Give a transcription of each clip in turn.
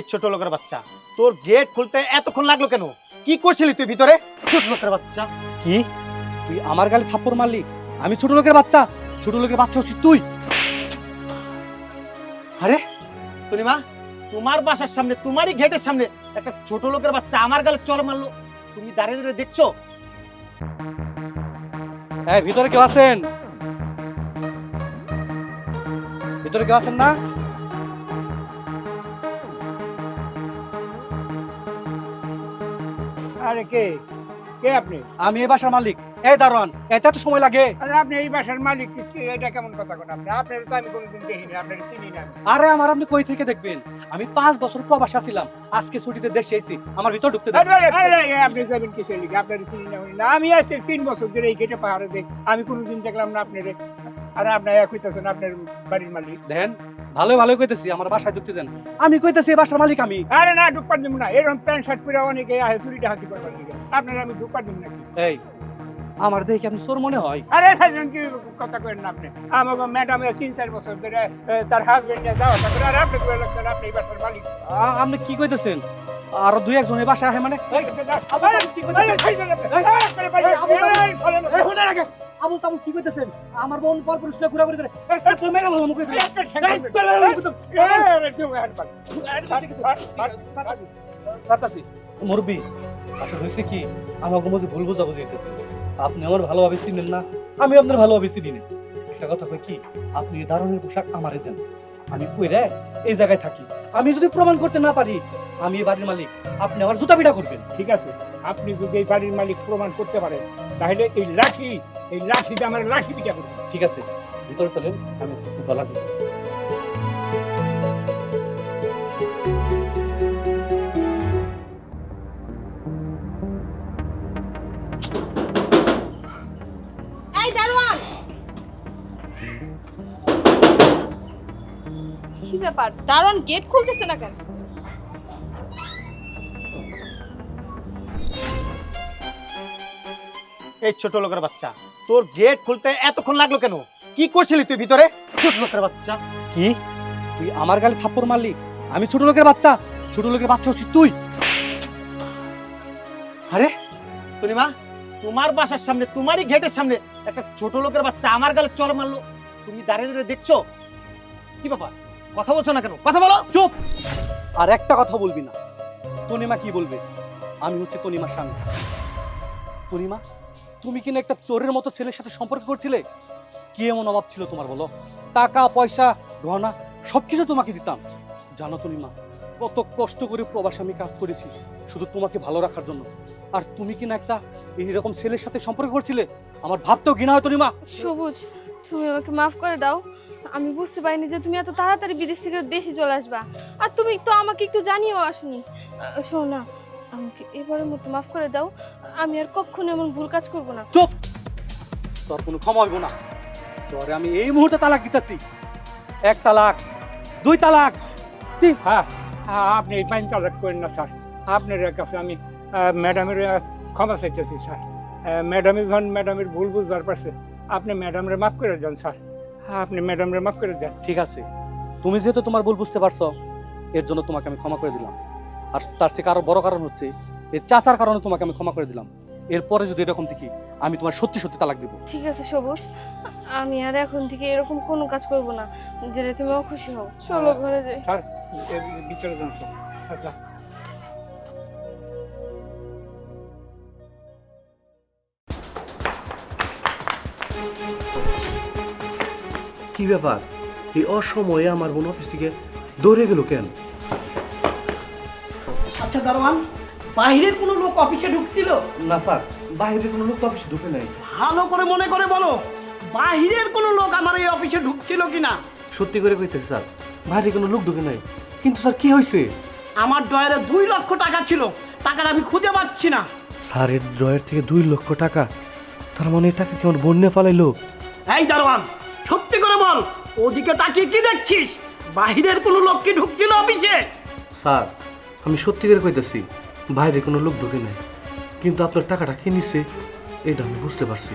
এই ছোট লোকের বাচ্চা। তোর গেট খুলতে এতক্ষণ লাগল কেন? কি করছিলি তুই ভিতরে? ছোট লোকের বাচ্চা। কি? তুই আমার গালে থাপ্পড় মারলি? আমি ছোট লোকের বাচ্চা? ছোট লোকের বাচ্চা হচ্ছিস তুই। আরে পূর্ণিমা তোমার বাসার সামনে তোমারই গেটের সামনে একটা ছোট লোকের বাচ্চা আমার গালে চল মারলো। তুমি দাঁড়িয়ে দাঁড়িয়ে দেখছ? হ্যাঁ ভিতরে কেউ আছেন? ভিতরে কেউ আছেন না? কে? কে আপনি? আমি এই বাসার মালিক। এই দারোয়ান সময় লাগে? আরে আপনি এই বাসার মালিক কি- এটা কেমন কথা আপনি? আপনার তো আমি কোনোদিন দেখিনি আপনার চিনি না। আরে আমার আপনি কই থেকে দেখবেন? আমি পাঁচ বছর প্রবাসে ছিলাম আজকে ছুটিতে দেশে এসেছি আমার ভিতর ঢুকতে দেন। আপনি যাবেন কিসের লিগে? আপনার চিনি না আমি না আমি আসছি তিন বছর ধরে এই গেটে পাহাড়ে দেখ আমি কোনোদিন দেখলাম না আপনার। আর আপনার এক হইতেছেন আপনার বাড়ির মালিক। দেন ভালো ভালো কইতেছি আমার বাসায় ঢুকতে দেন আমি কইতেছি বাসার মালিক আমি আরে না ঢুকবার দিব না এরকম প্যান্ট শার্ট পরে অনেকে আহে চুরিটা হাতি করবার লিগে আপনার আমি ঢুকবার দিব নাকি এই আমার দেখে আপনি চোর মনে হয় আরে ভাইজান কি কথা করেন না আপনি আমাকে ম্যাডাম তিন চার বছর ধরে তার হাজবেন্ড যাওয়া তারপরে আর আপনি কয়ে লাগছেন আপনি এই বাসার মালিক আপনি কি কইতেছেন আর দুই একজনের বাসায় আহে মানে এই, আবু কি কইতেছেন? আরে, ভাইজান আপনি, এই, আরে, আপনি ভাইজান, এই, আবু তাবু, এই, চলেন, এই, শুনে রাখে আবু তাবু কি কইতেছেন আমার বোন পর পুরুষকে ঘোরাঘুরি করে এই, মেরে ভালো মুখে এই, একটা ঠ্যাং এই, দিবেন। মেরে ভালো মুখে এই, আরে, তুমি হাত পান। ছাড়, ছাড়, ছাড়, ছাড়। সারতাছি মুরব্বি আসলে হয়েছে কি আমাকে মধ্যে ভুল বোঝাবো যেতেছে আপনি আমার ভালোভাবে চিনেন না আমি আপনার ভালোভাবে চিনি না একটা কথা কই কি আপনি এই ধরনের পোশাক আমারে দেন আমি কইরে এই জায়গায় থাকি। আমি যদি প্রমাণ করতে না পারি আমি এই বাড়ির মালিক। আপনি আমার জুতা পিঠা করবেন। ঠিক আছে। আপনি যদি এই বাড়ির মালিক প্রমাণ করতে পারেন তাহলে এই লাঠি এই লাঠিতে আমার লাঠি পিঠা করবেন। ঠিক আছে। ভিতরে চলেন আমি গলা দিতেছি ব্যাপার? দারোয়ান গেট খুলতেছে না কেন? এই ছোট লোকের বাচ্চা তোর গেট খুলতে এতক্ষণ লাগল কেন? কি করছিলি তুই ভিতরে? ছোট লোকের বাচ্চা। কি? তুই আমার গালে থাপ্পড় মারলি? আমি ছোট লোকের বাচ্চা? ছোট লোকের বাচ্চা হচ্ছিস তুই। আরে পূর্ণিমা তোমার বাসার সামনে তোমারই গেটের সামনে একটা ছোট লোকের বাচ্চা আমার গালে চল মারলো। তুমি দাঁড়িয়ে দাঁড়িয়ে দেখছ? কি ব্যাপার? কথা বলছো না কেন? কথা বলো, চুপ! আর একটা কথা বলবি না। তনিমা কি বলবে? আমি হচ্ছে তনিমার স্বামী। তনিমা, তুমি কিনা একটা চোরের মতো ছেলের সাথে সম্পর্ক করছিলে? কি এমন অভাব ছিল তোমার বলো? টাকা, পয়সা, গহনা, সবকিছু তোমাকে দিতাম। জানো তনিমা, কত কষ্ট করে প্রবাসে আমি কাজ করেছি, শুধু তোমাকে ভালো রাখার জন্য। আর তুমি কিনা একটা এইরকম ছেলের সাথে সম্পর্ক করছিলে? আমার ভাবতেও ঘৃণা হয় তনিমা। সবুজ, তুমি আমাকে মাফ করে দাও। আমি বুঝতে পারিনি যে তুমি এত তাড়াতাড়ি বিদেশ থেকে দেশে চলে আসবা। আর তুমি তো আমাকে একটু জানিও আসনি। শোনো না আমাকে এবারের মতো মাফ করে দাও। আমি আর কখনো এমন ভুল কাজ করব না। চুপ! তোর কোনো ক্ষমা হইব না। তোরে আমি এই মুহূর্তে তালাক দিতেছি। এক তালাক দুই তালাক হ্যাঁ হ্যাঁ, আপনি এই পাইন তালাক করেন না স্যার। আপনার কাছে আমি ম্যাডামের ক্ষমা চাইতেছি স্যার। ম্যাডামের যখন ম্যাডামের ভুল বুঝবার পারছে। আপনি ম্যাডামরে মাফ করে দেন স্যার। হ্যাঁ, আপনি ম্যাডামরে মাফ করে দেন। ঠিক আছে। তুমি যেহেতু তোমার ভুল বুঝতে পারছ এর জন্য তোমাকে আমি ক্ষমা করে দিলাম। আর তার থেকে আরও বড় কারণ হচ্ছে এই চাচার কারণে তোমাকে আমি ক্ষমা করে দিলাম। এরপরে যদি এরকম দেখি আমি তোমার সত্যি সত্যি তালাক দিব। ঠিক আছে সবুজ। আমি আর এখন থেকে এরকম কোনো কাজ করব না যেটা তুমি অখুশি হও। চলো ঘরে যাই। স্যার ভিতরে যান স্যার কি ব্যাপার? এই অসময়ে আমার বোন অফিস থেকে দৌড়ে গেল কেন? আচ্ছা দারোয়ান বাইরের কোনো লোক অফিসে ঢুকছিল? না স্যার বাইরে কোনো লোক অফিসে ঢুকে নাই। ভালো করে মনে করে বলো বাইরের কোনো লোক আমার এই অফিসে ঢুকছিল কিনা? সত্যি করে কইতেছি স্যার বাইরে কোনো লোক ঢুকে নাই। কিন্তু স্যার কি হয়েছে আমার ডয়ারে দুই লক্ষ টাকা ছিল টাকাটা আমি খুঁজে পাচ্ছি না। স্যারের ড্রয়ের থেকে দুই লক্ষ টাকা? তার মানে টাকা কেমন বন্যে পালাইলো? এই দারোয়ান সত্যি করে বল ওদিকে তাকিয়ে কি দেখছিস? বাইরের কোনো লোক কি ঢুকছিল অফিসে? স্যার আমি সত্যি করে কইতেছি বাইরে কোনো লোক ঢুকে নাই। কিন্তু আপনার টাকাটা কে নিছে এটা আমি বুঝতে পারছি।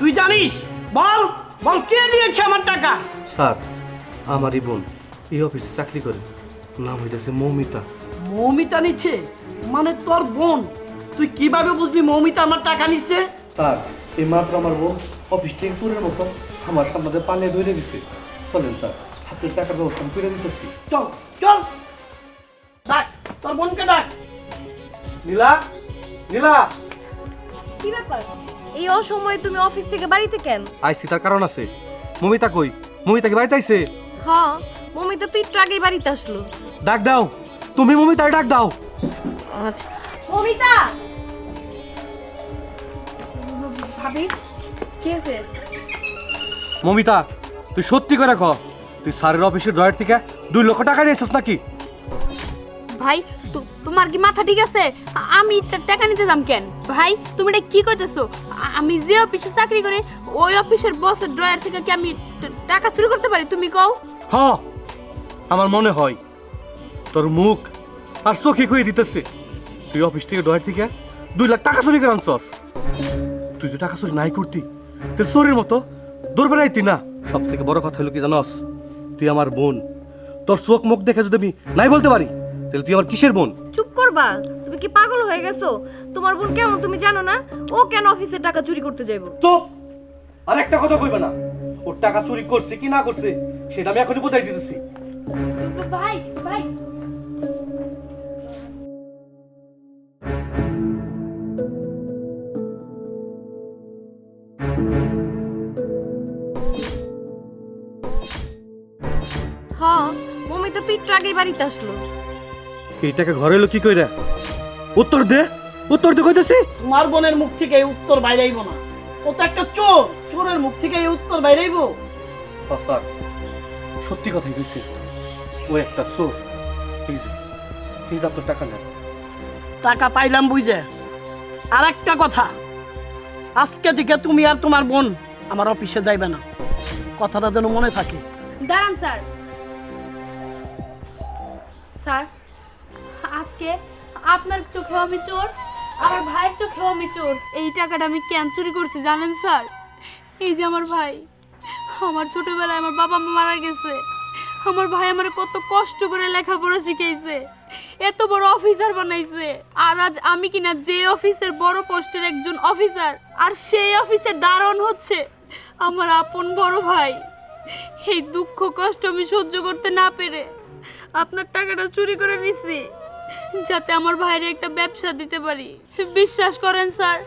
তুই জানিস? বল বল কে দিয়েছে আমার টাকা? স্যার আমারই বোন এই অফিসে চাকরি করে। নাম হইতেছে মৌমিতা। মৌমিতা নিচ্ছে মানে তোর বোন? তুই কীভাবে বুঝবি মৌমিতা আমার টাকা নিচ্ছে স্যার এই মাত্র আমার বোন অফিস থেকে চুরের মতো আমার সামনে পালিয়ে ধরে গেছে। চলেন স্যার হাতের টাকার ব্যবস্থা করে দিতেছি। চল চল। ডাক তোর বোনকে ডাক। নীলা নীলা। কি ব্যাপার? এই অসময়ে তুমি অফিস থেকে বাড়িতে কেন? আইসি তার কারণ আছে। মমিতা কই? মমিতা কি বাড়িতে আইছে? হ্যাঁ মমিতা তুই একটু আগেই বাড়িতে আসলো। ডাক দাও। তুমি মমিতার ডাক দাও। আচ্ছা। মমিতা! ভাবি কি আছে মমিতা তুই সত্যি করে ক তুই স্যারের অফিসের ড্রয়ার থেকে দুই লক্ষ টাকা নিয়েছিস নাকি? ভাই তোমার কি মাথা ঠিক আছে? আমি টাকা নিতে যাম কেন? ভাই তুমি এটা কি কইতেছো? আমি যে অফিসে চাকরি করি ওই অফিসের বসের ড্রয়ার থেকে কি আমি টাকা চুরি করতে পারি তুমি কও? হ আমার মনে হয় তোর মুখ আর চোখে কয়ে দিতেছে। তুই অফিস থেকে ড্রয়ার থেকে দুই লাখ টাকা চুরি করে আনছস তুই তো টাকা চুরি নাই করতি তোর চোরের মতো দৌড় বেড়াইতি না। সব থেকে বড় কথা হলো কি জানস? তুই আমার বোন। তোর চোখ মুখ দেখে যদি আমি নাই বলতে পারি তাহলে তুই আমার কিসের বোন? চুপ করবা। তুমি কি পাগল হয়ে গেছো? তোমার বোন কেমন তুমি জানো না? ও কেন অফিসে টাকা চুরি করতে যাইবো? চুপ! আর একটা কথা কইবে না। ওর টাকা চুরি করছে কি না করছে সেটা আমি এখনই বোঝাই দিতেছি। ভাই ভাই হ্যাঁ তুই একটু আগেই বাড়িতে আসলো। এই টাকা ঘরে এলো কি কইরা? উত্তর দে উত্তর দে কইতেছি। তোমার বোনের মুখ থেকে এই উত্তর না। ও তো একটা চোর চোরের মুখ থেকে এই উত্তর বাইরে স্যার। সত্যি কথাই কইছে। ও একটা চোর। আপনার টাকা নেন। টাকা পাইলাম বুঝে। আর একটা কথা। আজকে থেকে তুমি আর তোমার বোন আমার অফিসে যাইবে না। কথাটা যেন মনে থাকে। দাঁড়ান, স্যার। স্যার, আজকে আপনার চোখেও আমি চোর, আমার ভাইয়ের চোখেও আমি চোর। এই টাকাটা আমি কেন চুরি করছি জানেন, স্যার? এই যে আমার ভাই, আমার ছোটবেলায় আমার বাবা মা মারা গেছে। আমার ভাই আমার কত কষ্ট করে লেখাপড়া শিখাইছে, এত বড় অফিসার বানাইছে। আর আজ আমি কিনা যে অফিসের বড় পোস্টের একজন অফিসার, আর সেই অফিসের দারণ হচ্ছে আমার আপন বড় ভাই। এই দুঃখ কষ্ট আমি সহ্য করতে না পেরে আপনার টাকাটা চুরি করে নিছি, যাতে আমার ভাইয়ের একটা ব্যবসা দিতে পারি। বিশ্বাস করেন, স্যার,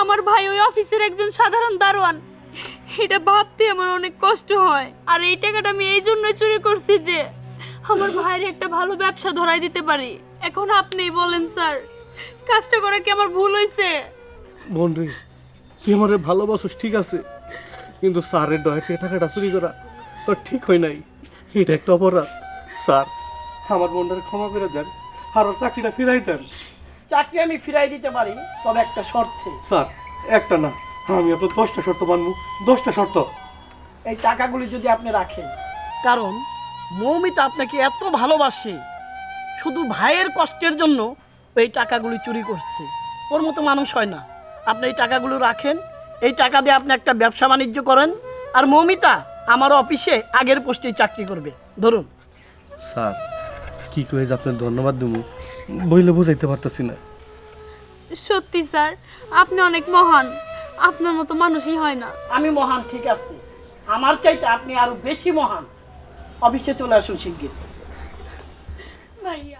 আমার ভাই ওই অফিসের একজন সাধারণ দারোয়ান। এটা ভাবতে আমার অনেক কষ্ট হয়, আর এই টাকাটা আমি এই জন্যই চুরি করছি যে আমার ভাইয়ের একটা ভালো ব্যবসা ধরাই দিতে পারি। এখন আপনিই বলেন, স্যার, কাজটা করা কি আমার ভুল হয়েছে বোন রে তুই আমার ভালোবাসিস, ঠিক আছে? কিন্তু স্যারের থেকে টাকাটা চুরি করা তো ঠিক হয় নাই। এটা একটা অপরাধ। স্যার আমার বোনটাকে ক্ষমা করে দেন আর ওর চাকরিটা ফিরাই দেন। চাকরি আমি ফিরাই দিতে পারি তবে একটা শর্তে। স্যার একটা না আমি আপনার দশটা শর্ত মানবো। দশটা শর্ত। এই টাকাগুলি যদি আপনি রাখেন কারণ মৌমিতা আপনাকে এত ভালোবাসে শুধু ভাইয়ের কষ্টের জন্য এই টাকাগুলি চুরি করছে। ওর মতো মানুষ হয় না। আপনি এই টাকাগুলো রাখেন এই টাকা দিয়ে আপনি একটা ব্যবসা বাণিজ্য করেন আর মৌমিতা আমার অফিসে আগের পোস্টেই চাকরি করবে। ধরুন। স্যার কি করে যে আপনার ধন্যবাদ দেবো বইলে বুঝাইতে পারতেছি না। সত্যি স্যার আপনি অনেক মহান। আপনার মতো মানুষই হয় না। আমি মহান ঠিক আছে। আমার চাইতে আপনি আরও বেশি মহান। অফিসে চলে আসুন শিগগির। ভাইয়া।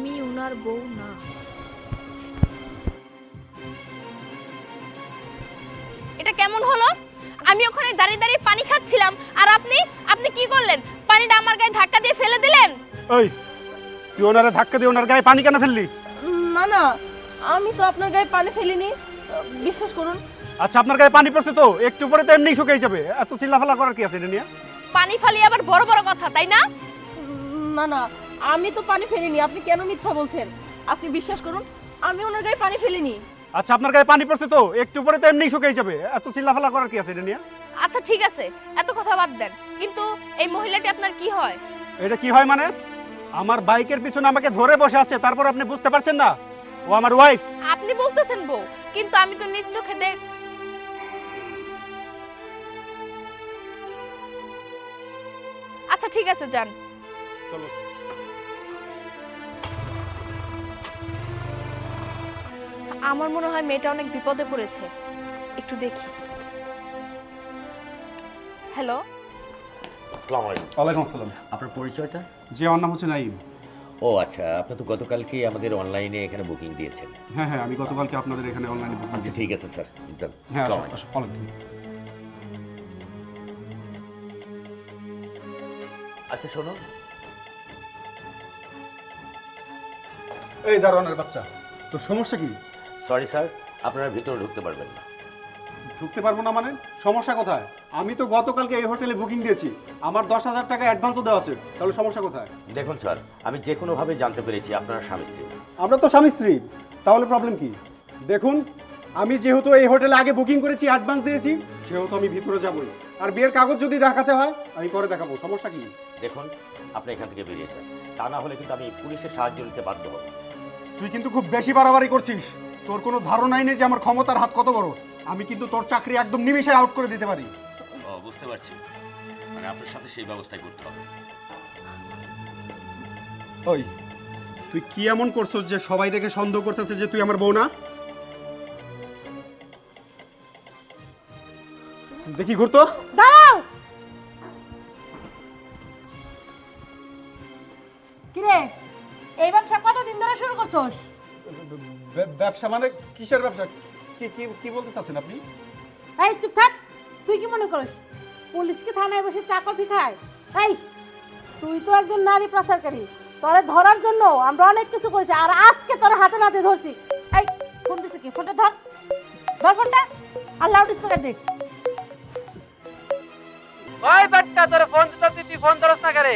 আমি ওনার বউ না। এটা কেমন হলো? আমি ওখানে দাঁড়িয়ে দাঁড়িয়ে পানি খাচ্ছিলাম আর আপনি? আপনি কি করলেন? পানিটা আমার গায়ে ধাক্কা দিয়ে ফেলে দিলেন? ওই তুই ওনারে ধাক্কা দিয়ে ওনার গায়ে পানি কেন ফেললি? না না আমি তো আপনার গায়ে পানি ফেলিনি। বিশ্বাস করুন। আচ্ছা আপনার গায়ে পানি পড়ছে তো একটু পরে তো এমনি শুকিয়ে যাবে। এত চিল্লাফালা করার কি আছে এটা নিয়ে? পানি ফালিয়ে আবার বড় বড় কথা তাই না? না না আমি তো পানি ফেলিনি আপনি কেন মিথ্যা বলছেন? আপনি বিশ্বাস করুন আমি ওনার গায়ে পানি ফেলিনি। আচ্ছা আপনার গায়ে পানি পড়ছে তো একটু পরে তো এমনি শুকিয়ে যাবে। এত চিল্লাফালা করার কি আছে এটা নিয়ে? আচ্ছা ঠিক আছে এত কথা বাদ দেন কিন্তু এই মহিলাটি আপনার কি হয়? এটা কি হয় মানে? আমার বাইকের পিছনে আমাকে ধরে বসে আছে তারপর আপনি বুঝতে পারছেন না? ও আমার ওয়াইফ আপনি বলতেছেন বউ কিন্তু আমি তো নিজ চোখে দেখ আচ্ছা ঠিক আছে যান। চলো। আমার মনে হয় মেয়েটা অনেক বিপদে পড়েছে। একটু দেখি। হ্যালো? আসসালামু আলাইকুম ওয়ালাইকুম আসসালাম। আপনার পরিচয়টা? জি আমার নাম হচ্ছে নাইম ও আচ্ছা আপনি তো গতকালকে আমাদের অনলাইনে এখানে বুকিং দিয়েছেন। হ্যাঁ হ্যাঁ আমি গতকালকে আপনাদের এখানে অনলাইনে বুকিং আচ্ছা ঠিক আছে স্যার। যান হ্যাঁ ওয়ালাইকুম। আচ্ছা শোনো। এই দারোয়ানের বাচ্চা। তোর সমস্যা কি? সরি স্যার আপনারা ভিতরে ঢুকতে পারবেন না। ঢুকতে পারব না মানে? সমস্যা কোথায়? আমি তো গতকালকে এই হোটেলে বুকিং দিয়েছি। আমার দশ হাজার টাকা অ্যাডভান্সও দেওয়া আছে। তাহলে সমস্যা কোথায়? দেখুন স্যার আমি যে কোনোভাবে জানতে পেরেছি আপনারা স্বামী স্ত্রী। আমরা তো স্বামী স্ত্রী। তাহলে প্রবলেম কি? দেখুন আমি যেহেতু এই হোটেলে আগে বুকিং করেছি অ্যাডভান্স দিয়েছি সেহেতু আমি ভিতরে যাবই। আর বিয়ের কাগজ যদি দেখাতে হয় আমি পরে দেখাবো। সমস্যা কি? দেখুন আপনি এখান থেকে বেরিয়ে যান। তা না হলে কিন্তু আমি পুলিশের সাহায্য নিতে বাধ্য হব। তুই কিন্তু খুব বেশি বাড়াবাড়ি করছিস। তোর কোনো ধারণাই নেই যে আমার ক্ষমতার হাত কত বড়? আমি কিন্তু তোর চাকরি একদম নিমিশে আউট করে দিতে পারি। ও বুঝতে পারছি। মানে আপনার সাথে সেই ব্যবস্থাই করতে হবে। ওই তুই কি এমন করছস যে সবাই দেখে সন্দেহ করতেছে যে তুই আমার বউ না? দেখি ঘুরতো। দাঁড়াও! কিরে এই ব্যবসা কতদিন ধরে শুরু করছস? ব্যবসা মানে কিসের ব্যবসা? কি কি কি বলতে চাচ্ছেন আপনি? এই চুপ থাক। তুই কি মনে করিস? পুলিশ কি থানায় বসে চা কফি খায়? এই তুই তো একজন নারী প্রচারকারী। তোরে ধরার জন্য আমরা অনেক কিছু করেছি আর আজকে তোর হাতে নাতে ধরছি। এই ফোন দিছে কি? ফোনটা ধর। ধর ফোনটা। আর লাউড স্পিকার দেখ ওই বাচ্চা তোর ফোন দিতেছি তুই ফোন ধরস না করে?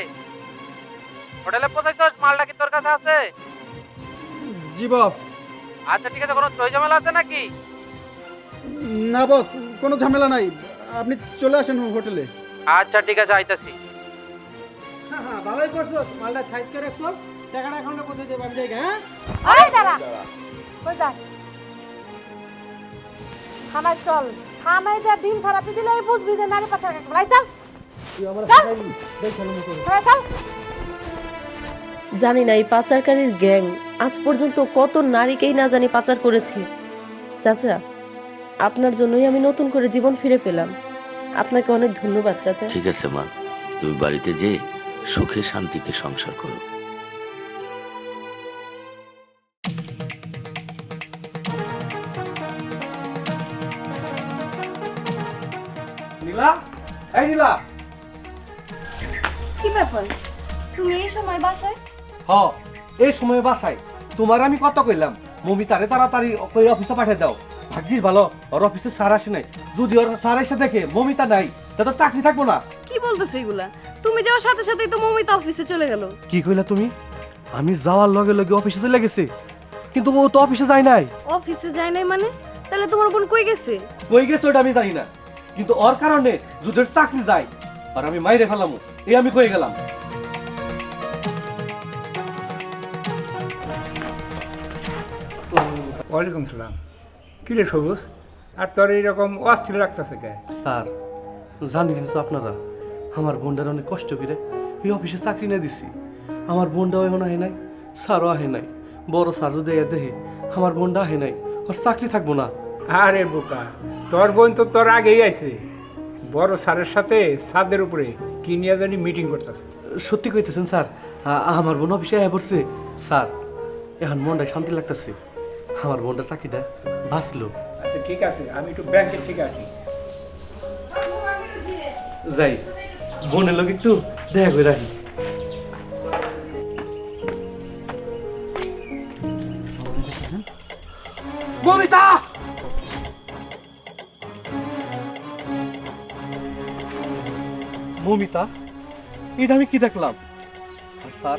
হোটেলে পৌঁছাইছস মালটা কি তোর কাছে আছে? জি বস। আচ্ছা ঠিক আছে কোনো চই ঝামেলা আছে নাকি? না বস কোনো ঝামেলা নাই। আপনি চলে আসেন হোটেলে। আচ্ছা ঠিক আছে আইতাছি। হ্যাঁ হ্যাঁ ভালোই করছস মালটা সাইজ করে রাখছস টাকাটা এখন পৌঁছে দেব আমি জায়গা হ্যাঁ? এই দাঁড়া। কই যা থানায় চল। থানায় যা দিন থেরাপি দিলে বুঝবি যে নারী পাচার কাকে বলে। এই চল। চল। চল। জানি না এই পাচারকারীর গ্যাং। আজ পর্যন্ত কত নারীকেই না জানি পাচার করেছে। চাচা আপনার জন্যই আমি নতুন করে জীবন ফিরে পেলাম। আপনাকে অনেক ধন্যবাদ চাচা। ঠিক আছে মা। তুমি বাড়িতে যে সুখে শান্তিতে সংসার করো। নীলা? এই নীলা! কি ব্যাপার? তুমি এই সময় বাসায়? হ এই সময় বাসায়। তোমার আমি কত কইলাম? মমি তারে তাড়াতাড়ি ওই অফিসে পাঠিয়ে দাও। ভাগ্যিস ভালো ওর অফিসে স্যার আসে নাই। যদি ওর স্যার এসে দেখে মমিতা নাই তা তো চাকরি থাকব না। কি বলতেছো এগুলা? তুমি যাওয়ার সাথে সাথেই তো মমিতা অফিসে চলে গেল। কি কইলা তুমি? আমি যাওয়ার লগে লগে অফিসে চলে গেছে কিন্তু ও তো অফিসে যায় নাই। অফিসে যায় নাই মানে? তাহলে তোমার বোন কই গেছে? কই গেছে ওটা আমি জানি না। কিন্তু ওর কারণে যদি চাকরি যায় আর আমি মাইরে ফেলাম এই আমি কই গেলাম? ওয়ালাইকুম সালাম কিরে সবুজ? আর তোর এইরকম অস্থির লাগতেছে কে? স্যার জানি কিন্তু আপনারা আমার বোনটার অনেক কষ্ট করে এই অফিসে চাকরি না দিছি। আমার বোনটাও এখন আহে নাই স্যারও আহে নাই। বড় স্যার যদি এ দেখে আমার বোনটা আহে নাই ওর চাকরি থাকব না। আরে বোকা তোর বোন তো তোর আগেই আইছে। বড় স্যারের সাথে ছাদের উপরে কি নিয়ে জানি মিটিং করতেছে। সত্যি কইতেছেন স্যার আমার বোন অফিসে আয় পড়ছে। স্যার এখন মনটায় শান্তি লাগতেছে। আমার বোনটা চাকরিটা বাঁচলো। আচ্ছা ঠিক আছে আমি একটু ব্যাংকের ঠিক আসি। যাই বোনের লোক একটু দেখা করে রাখি বমিতা মমিতা এটা আমি কি দেখলাম? আর স্যার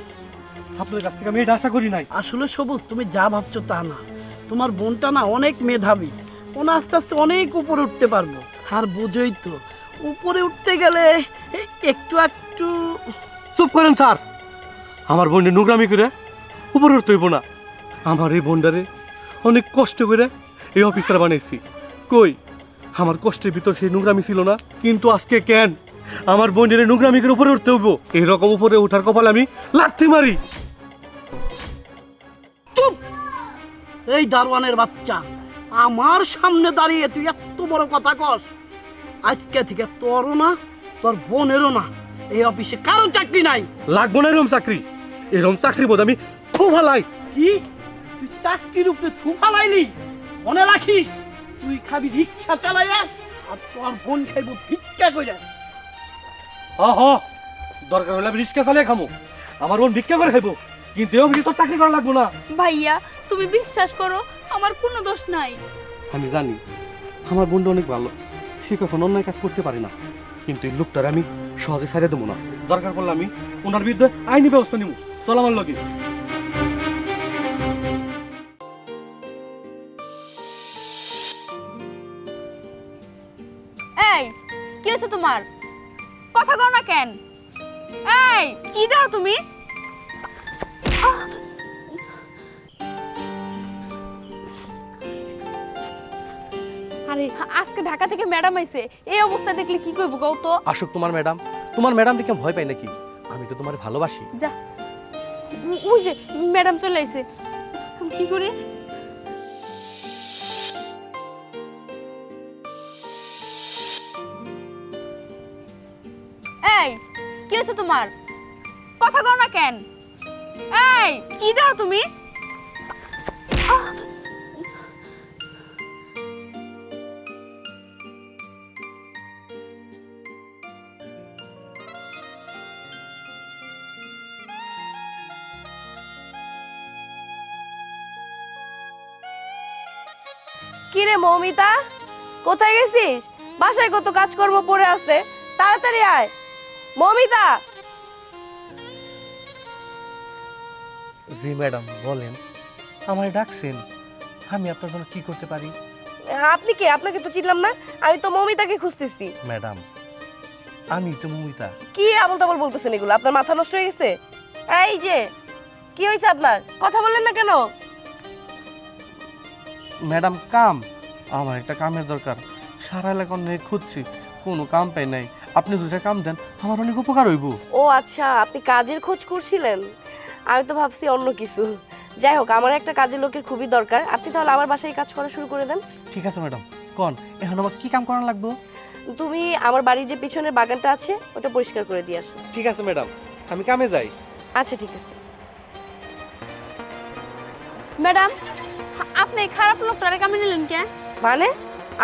আপনার কাছ থেকে আমি এটা আশা করি নাই। আসলে সবুজ তুমি যা ভাবছ তা না। তোমার বোনটা না অনেক মেধাবী। ও না আস্তে আস্তে অনেক উপরে উঠতে পারব আর বুঝোই তো, উপরে উঠতে গেলে একটু একটু চুপ করেন স্যার। আমার বোনটা নোংরামি করে উপরে উঠতে হইব না। আমার এই বোনটারে অনেক কষ্ট করে এই অফিসার বানাইছি। কই? আমার কষ্টের ভিতর সেই নোংরামি ছিল না, কিন্তু আজকে কেন? আমার বোনের নোংরামিকের উপরে উঠতে হইব। এইরকম উপরে উঠার কপাল আমি লাথি মারি। এই দারোয়ানের বাচ্চা আমার সামনে দাঁড়িয়ে তুই এত বড় কথা কস। আজকে থেকে তোরও না তোর বোনেরও না এই অফিসে কারও চাকরি নাই। লাগবো না এরকম চাকরি। এরকম চাকরি বোধ আমি ফোফালাই কি? তুই চাকরির উপরে থুফা লাইলি? মনে রাখিস তুই খাবি রিক্সা চালাইয়া আর তোর বোন খাইব ভিক্ষা করে হ হ দরকার হলে আমি রিক্সা চালিয়ে খামো। আমার বোন ভিক্ষা করে খাইবো কিন্তু এও কিন্তু তোর চাকরি করা লাগবো না। ভাইয়া তুমি বিশ্বাস করো আমার কোনো দোষ নাই। আমি জানি আমার বোনটা অনেক ভালো সে কখন অন্যায় কাজ করতে পারে না। কিন্তু এই লোকটার আমি সহজে ছাড়িয়ে দেবো না। দরকার পড়লে আমি ওনার বিরুদ্ধে আইনি ব্যবস্থা নিব। চল আমার লগে। এই কি হয়েছে তোমার? কথা কও না কেন। এই কি দাও তুমি? আরে আজকে ঢাকা থেকে ম্যাডাম আইছে। এই অবস্থা দেখলে কি কও তো? আসুক তোমার ম্যাডাম। তোমার ম্যাডাম দেখে ভয় পাই নাকি? আমি তো তোমার ভালোবাসি। যা। ওই যে ম্যাডাম চলে আইছে। কি করি? এই কি হয়েছে তোমার? কথা কও না কেন। এই কি দাও তুমি? মৌমিতা কোথায় গেছিস? বাসায় কত কাজকর্ম পড়ে আছে। তাড়াতাড়ি আয়। মৌমিতা! জি ম্যাডাম বলেন। আমায় ডাকছেন। আমি আপনার জন্য কি করতে পারি? আপনি কে? আপনাকে তো চিনলাম না। আমি তো মৌমিতাকে খুঁজতেছি। ম্যাডাম আমি তো মমিতা। কি আমল তাবল বলতেছেন এগুলো? আপনার মাথা নষ্ট হয়ে গেছে? এই যে কি হয়েছে আপনার? কথা বললেন না কেন? ম্যাডাম কাম। আমার একটা কামের দরকার। সারা এলাকা অনেক খুঁজছি কোনো কাম পাই নাই। আপনি দুটা কাম দেন আমার অনেক উপকার হইব। ও আচ্ছা আপনি কাজের খোঁজ করছিলেন? আমি তো ভাবছি অন্য কিছু। যাই হোক আমার একটা কাজের লোকের খুবই দরকার। আপনি তাহলে আমার বাসায় কাজ করা শুরু করে দেন। ঠিক আছে ম্যাডাম কোন এখন আমার কি কাম করা লাগবে? তুমি আমার বাড়ির যে পিছনের বাগানটা আছে ওটা পরিষ্কার করে দিয়ে আসো। ঠিক আছে ম্যাডাম আমি কামে যাই। আচ্ছা ঠিক আছে। ম্যাডাম আপনি খারাপ লোকটারে কামে নিলেন কে মানে?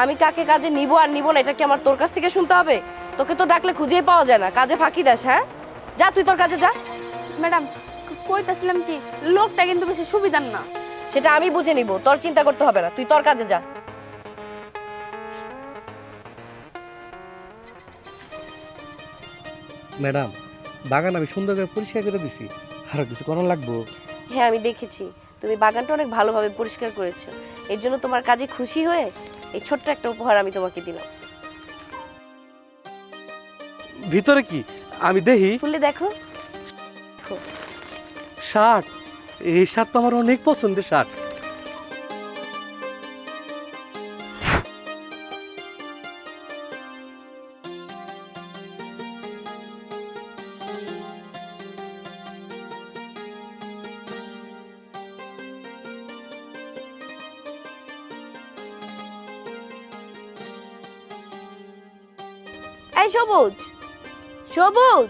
আমি কাকে কাজে নিব আর নিব না এটা কি আমার তোর কাছ থেকে শুনতে হবে? তোকে তো ডাকলে খুঁজেই পাওয়া যায় না কাজে ফাঁকি দাস হ্যাঁ? যা তুই তোর কাজে যা। ম্যাডাম কইতাছিলাম কি লোকটা কিন্তু বেশি সুবিধার না। সেটা আমি বুঝে নিব তোর চিন্তা করতে হবে না তুই তোর কাজে যা। ম্যাডাম বাগান আমি সুন্দর করে পরিষ্কার করে দিছি। আরও কিছু করার লাগবো? হ্যাঁ আমি দেখেছি। তুমি বাগানটা অনেক ভালোভাবে পরিষ্কার করেছ। এর জন্য তোমার কাজে খুশি হয়ে এই ছোট্ট একটা উপহার আমি তোমাকে দিলাম। ভিতরে কি? আমি দেখি। খুলে দেখো। শার্ট। এই শার্ট তো আমার অনেক পছন্দের শার্ট। সবুজ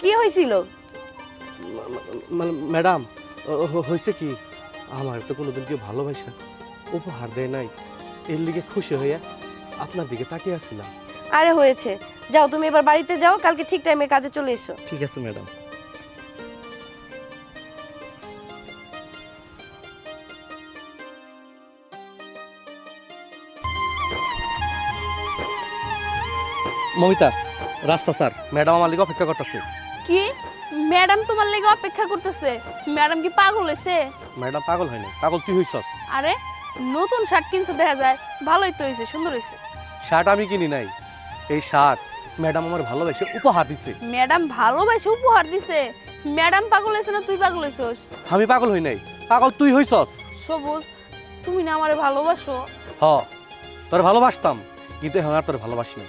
কি হয়েছিল মানে ম্যাডাম হয়েছে কি? আমার তো কোনোদিন কেউ ভালোবাসা উপহার দেয় নাই। এর লিগে খুশি হইয়া আপনার দিকে তাকিয়ে আসছিলাম আরে হয়েছে। যাও তুমি এবার বাড়িতে যাও কালকে ঠিক টাইমে কাজে চলে এসো। ঠিক আছে ম্যাডাম। মমিতা রাস্তা স্যার ম্যাডাম আমার লিগে অপেক্ষা করতেছে। কি? ম্যাডাম তোমার লেগে অপেক্ষা করতেছে? ম্যাডাম কি পাগল হয়েছে ম্যাডাম পাগল হয় না পাগল তুই হইছস। আরে নতুন শার্ট কিনছে দেখা যায়। ভালোই তো হয়েছে সুন্দর হয়েছে শার্ট আমি কিনি নাই। এই শার্ট ম্যাডাম আমার ভালোবাসে উপহার দিছে। ম্যাডাম ভালোবাসে উপহার দিছে? ম্যাডাম পাগল হয়েছে না তুই পাগল হয়েছিস আমি পাগল হই নাই। পাগল তুই হইছস। সবুজ তুমি না আমারে ভালোবাসো? হ তোর ভালোবাসতাম কিন্তু এখন আর তোর ভালোবাসি না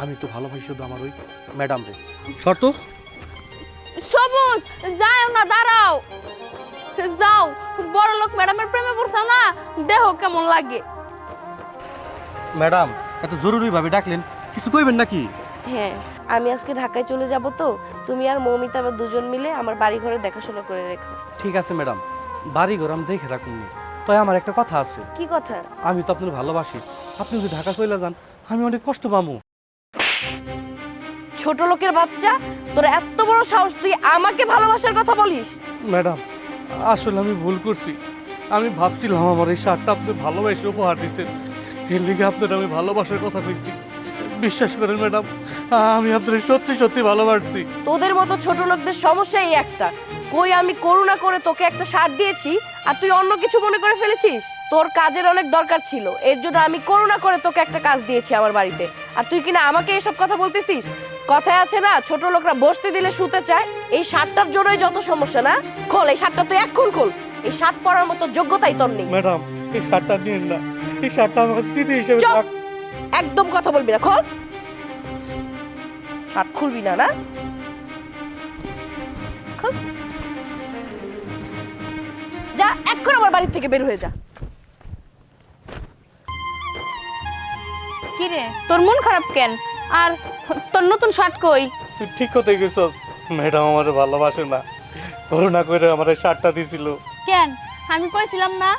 আমি তো ভালোবাসি শুধু আমার ওই ম্যাডাম রে শর্ত? সবুজ যাও না দাঁড়াও। যাও বড় লোক ম্যাডামের প্রেমে পড়ছাও না? দেহ কেমন লাগে? ম্যাডাম এত জরুরি ভাবে ডাকলেন কিছু কইবেন নাকি? হ্যাঁ আমি আজকে ঢাকায় চলে যাব তো। তুমি আর মৌমিতা আবার দুজন মিলে আমার বাড়ি ঘরে দেখাশোনা করে রেখো। ঠিক আছে ম্যাডাম। বাড়ি ঘর আমি দেখে রাখুন তাই আমার একটা কথা আছে। কি কথা? আমি তো আপনার ভালোবাসি। আপনি যদি ঢাকা চলে যান আমি অনেক কষ্ট পাবো ছোট লোকের বাচ্চা তোর এত বড় সাহস তুই আমাকে ভালোবাসার কথা বলিস? ম্যাডাম আসলে আমি ভুল করছি। আমি ভাবছিলাম আমার এই শার্টটা আপনি ভালোবাসে উপহার দিচ্ছেন। এর লিগে আপনার আমি ভালোবাসার কথা কইছি। বিশ্বাস করেন ম্যাডাম আমি আপনার সত্যি সত্যি ভালোবাসছি। তোদের মতো ছোট লোকদের সমস্যা এই একটা। কই আমি করুণা করে তোকে একটা শার্ট দিয়েছি আর তুই অন্য কিছু মনে করে ফেলেছিস? তোর কাজের অনেক দরকার ছিল এর জন্য আমি করুণা করে তোকে একটা কাজ দিয়েছি আমার বাড়িতে। আর তুই কিনা আমাকে এসব কথা বলতেছিস? কথায় আছে না ছোট লোকরা বসতে দিলে শুতে চায়। এই শার্টটার জন্যই যত সমস্যা না খোল এই শার্টটা তুই এখন খোল। এই শার্ট পরার মতো যোগ্যতাই তোর নেই। ম্যাডাম এই শার্টটা নিন না। এই শার্টটা আমার স্মৃতি হিসেবে চুপ! একদম কথা বলবি না খোল। শার্ট খুলবি না না? খোল। যা এখন আমার বাড়ি থেকে বের হয়ে যা। কি রে তোর মন খারাপ কেন? আর তোর নতুন শার্ট কই? তুই ঠিক কথাই গেছ ম্যাডাম আমার ভালোবাসে না। করোনা করে আমার শার্টটা দিছিল। কেন? আমি কইছিলাম না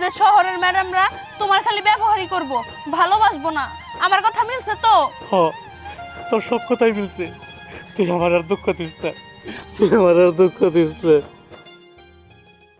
যে শহরের ম্যাডামরা তোমার খালি ব্যবহারই করব ভালোবাসবো না। আমার কথা মিলছে তো? হ তোর সব কথাই মিলছে। তুই আমার আর দুঃখ দিস না। তুই আমার আর দুঃখ দিস না।